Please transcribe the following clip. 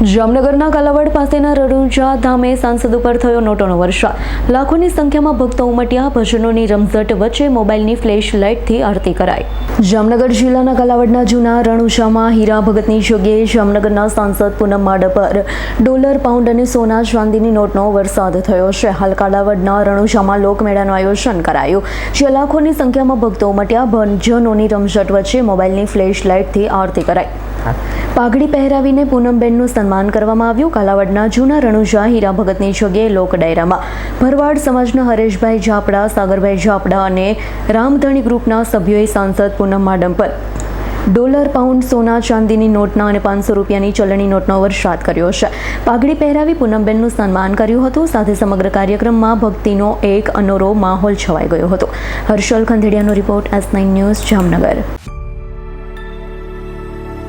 જામનગરના કાલાવડ પાસેના રડુજા ધામે સાંસદ ઉપર થયો નોટોનો વરસાદ લાખોની સંખ્યામાં ભક્તો ઉમટ્યા, ભજનોની રમઝટ વચ્ચે મોબાઈલની ફ્લેશ લાઇટથી આરતી કરાઈ. જામનગર જિલ્લાના કાલાવડના જૂના રણુજામાં હીરા ભગતની જગ્યાએ જામનગરના સાંસદ પૂનમ માડ પર ડોલર, પાઉન્ડ અને સોના ચાંદીની નોટનો વરસાદ થયો છે. હાલ કાલાવડના રણુજામાં લોકમેળાનું આયોજન કરાયું. જ્યાં લાખોની સંખ્યામાં ભક્તો ઉમટ્યા, ભજનોની રમઝટ વચ્ચે મોબાઈલની ફ્લેશ લાઇટથી આરતી કરાઈ. પાઘડી પહેરાવીને પૂનમબેનનું સન્માન કરવામાં આવ્યું. કાલાવડના જૂના રણુજા હીરા ભગતની જગ્યાએ લોક ડાયરામાં. ભરવાડ સમાજના હરેશભાઈ ઝાપડા, સાગરભાઈ ઝાપડા અને રામધણી ગ્રુપના સભ્યોએ સાંસદ પૂનમ માડમ પર ડોલર, પાઉન્ડ, સોના, ચાંદીની નોટના અને પાંચસો રૂપિયાની ચલણી નોટનો વરસાદ કર્યો છે. પાઘડી પહેરાવી પૂનમબેનનું સન્માન કર્યું હતું. સાથે સમગ્ર કાર્યક્રમમાં ભક્તિનો એક અનોરો માહોલ છવાઈ ગયો હતો. Harshal ખંધેડિયાનો report S nine news Jamnagar.